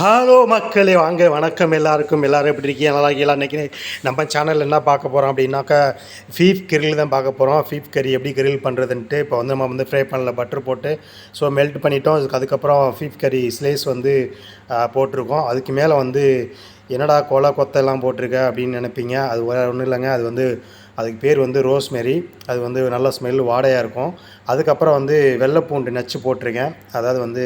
Hello மக்களே வாங்க வணக்கம் எல்லாருக்கும். எல்லாரும் எப்படி இருக்கீங்க? நல்லா இருக்கீங்களா? இன்றைக்கி நம்ம சேனலில் என்ன பார்க்க போகிறோம் அப்படின்னாக்கா ஃபீஃப் கிரில் தான் பார்க்க போகிறோம் ஃபீஃப் கறி எப்படி கிரில் பண்ணுறதுன்ட்டு இப்போ வந்து நம்ம வந்து ஃப்ரை பண்ணல பட்டர் போட்டு ஸோ மெல்ட் பண்ணிட்டோம். அதுக்கு அதுக்கப்புறம் ஃபீஃப் கறி ஸ்லேஸ் வந்து போட்டிருக்கோம். அதுக்கு மேலே வந்து என்னடா கொலை கொத்தெல்லாம் போட்டிருக்க அப்படின்னு நினைப்பீங்க. அது ஒன்றும் இல்லைங்க. அது வந்து அதுக்கு பேர் வந்து ரோஸ்மெரி அது வந்து நல்ல ஸ்மெல் வாடையாக இருக்கும். அதுக்கப்புறம் வந்து வெள்ளைப்பூண்டு நச்சு போட்டிருக்கேன். அதாவது வந்து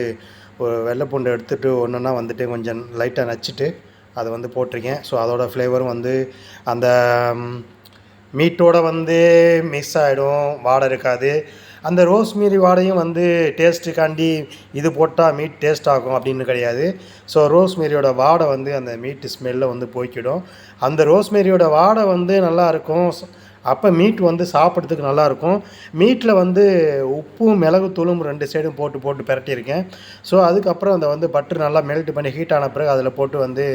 ஒரு வெள்ளைப்பூண்டு எடுத்துகிட்டு ஒன்றுன்னா வந்துட்டு கொஞ்சம் லைட்டாக நச்சுட்டு அதை வந்து போட்டிருக்கேன். ஸோ அதோடய ஃப்ளேவரும் வந்து அந்த மீட்டோட வந்து மிஸ் ஆகிடும் வாடை இருக்காது. அந்த ரோஸ்மேரி வாடையும் வந்து டேஸ்ட்டுக்காண்டி இது போட்டால் மீட் டேஸ்ட் ஆகும் அப்படின்னு கிடையாது. ஸோ ரோஸ்மேரியோட வாடை வந்து அந்த மீட் ஸ்மெல்லை வந்து போய்க்கிடும். அந்த ரோஸ்மேரியோட வாடை வந்து நல்லா இருக்கும். அப்போ மீட் வந்து சாப்பிட்றதுக்கு நல்லாயிருக்கும். மீட்டில் வந்து உப்பும் மிளகுத்தூளும் ரெண்டு சைடும் போட்டு போட்டு பிரட்டியிருக்கேன். ஸோ அதுக்கப்புறம் அந்த வந்து பட்டர் நல்லா மெல்ட் பண்ணி ஹீட் ஆன பிறகு அதில் போட்டு வந்து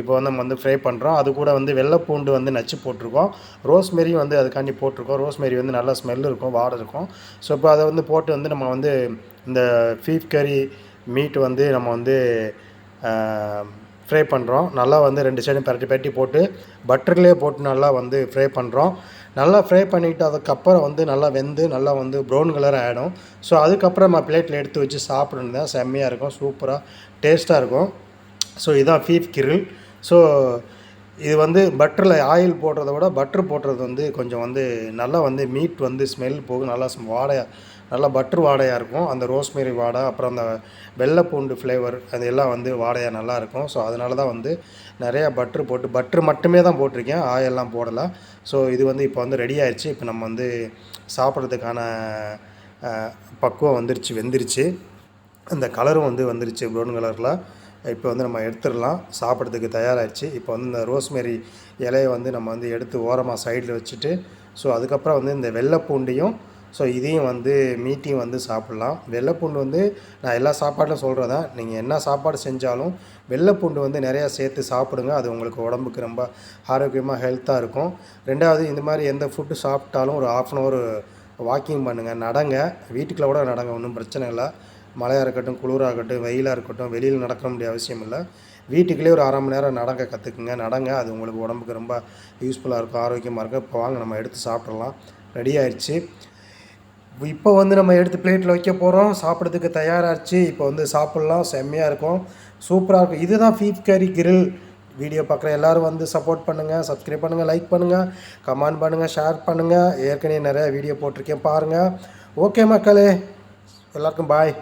இப்போ வந்து நம்ம வந்து ஃப்ரை பண்ணுறோம் அது கூட வந்து வெள்ளைப்பூண்டு வந்து நச்சு போட்டிருக்கோம். ரோஸ்மெரியும் வந்து அதுக்காண்டி போட்டிருக்கோம். ரோஸ்மெரி வந்து நல்லா ஸ்மெல் இருக்கும் வாடை இருக்கும். ஸோ இப்போ அதை வந்து போட்டு வந்து நம்ம வந்து இந்த ஃபீஃப் கறி மீட் வந்து நம்ம வந்து ஃப்ரை பண்ணுறோம் நல்லா வந்து ரெண்டு சைடும் பரட்டி பரட்டி போட்டு பட்டர்லேயே போட்டு நல்லா வந்து ஃப்ரை பண்ணுறோம் நல்லா ஃப்ரை பண்ணிவிட்டு அதுக்கப்புறம் வந்து நல்லா வெந்து நல்லா வந்து ப்ரௌன் கலர் ஆகிடும் ஸோ அதுக்கப்புறம் நம்ம பிளேட்டில் எடுத்து வச்சு சாப்பிடணும் தான் செம்மையாக இருக்கும் சூப்பராக டேஸ்ட்டாக இருக்கும். ஸோ இதுதான் ஃபீஃப் கிரில் ஸோ இது வந்து பட்டரில் ஆயில் போடுறத விட பட்டர் போடுறது வந்து கொஞ்சம் வந்து நல்லா வந்து மீட் வந்து ஸ்மெல் போகும். நல்லா வாடையாக நல்லா பட்டர் வாடையாக இருக்கும். அந்த ரோஸ்மேரி வாடை அப்புறம் அந்த வெள்ளைப்பூண்டு ஃப்ளேவர் அது எல்லாம் வந்து வாடையாக நல்லாயிருக்கும் ஸோ அதனால தான் வந்து நிறையா பட்டர் போட்டு பட்டர் மட்டுமே தான் போட்டிருக்கேன். ஆயெல்லாம் போடலை. ஸோ இது வந்து இப்போ வந்து ரெடி ஆயிடுச்சு. இப்போ நம்ம வந்து சாப்பிட்றதுக்கான பக்குவம் வந்துருச்சு வெந்துருச்சு. அந்த கலரும் வந்து வந்துருச்சு ப்ரௌன் கலரில் இப்போ வந்து நம்ம எடுத்துடலாம். சாப்பிட்றதுக்கு தயாராகிடுச்சு இப்போ வந்து இந்த ரோஸ்மெரி இலையை வந்து நம்ம வந்து எடுத்து ஓரமாக சைடில் வச்சுட்டு ஸோ அதுக்கப்புறம் வந்து இந்த வெள்ளைப்பூண்டையும் ஸோ இதையும் வந்து மீட்டையும் வந்து சாப்பிட்லாம். வெள்ளைப்பூண்டு வந்து நான் எல்லா சாப்பாட்டிலும் சொல்கிறதான் நீங்கள் என்ன சாப்பாடு செஞ்சாலும் வெள்ளைப்பூண்டு வந்து நிறையா சேர்த்து சாப்பிடுங்க. அது உங்களுக்கு உடம்புக்கு ரொம்ப ஆரோக்கியமாக ஹெல்த்தாக இருக்கும். ரெண்டாவது இந்த மாதிரி எந்த ஃபுட்டு சாப்பிட்டாலும் ஒரு ஆஃப் அன் ஹவர் வாக்கிங் பண்ணுங்கள் நடங்க. வீட்டுக்குள்ள கூட நடங்க. ஒன்றும் பிரச்சனை இல்லை. மழையாக இருக்கட்டும் குளிராக இருக்கட்டும் வெயிலாக இருக்கட்டும் வெளியில் நடக்க வேண்டிய அவசியம் இல்லை. வீட்டுக்குள்ளே ஒரு அரை மணி நேரம் நடக்க கற்றுக்குங்க நடங்க. அது உங்களுக்கு உடம்புக்கு ரொம்ப யூஸ்ஃபுல்லாக இருக்கும். ஆரோக்கியமாக இருக்கும். இப்போ வாங்க நம்ம எடுத்து சாப்பிட்றலாம் ரெடி ஆயிடுச்சு இப்போ வந்து நம்ம எடுத்து பிளேட்டில் வைக்க போகிறோம் சாப்பிட்றதுக்கு தயாராகிடுச்சு இப்போ வந்து சாப்பிட்லாம். செம்மையாக இருக்கும். சூப்பராக இருக்கும். இதுதான் ஃபீஃப் கரி கிரில் வீடியோ பார்க்குற எல்லாரும் வந்து சப்போர்ட் பண்ணுங்கள் சப்ஸ்கிரைப் பண்ணுங்கள் லைக் பண்ணுங்கள் கமெண்ட் பண்ணுங்கள் ஷேர் பண்ணுங்கள் ஏற்கனவே நிறையா வீடியோ போட்டிருக்கேன். பாருங்கள் ஓகே மக்களே. எல்லாருக்கும் பாய்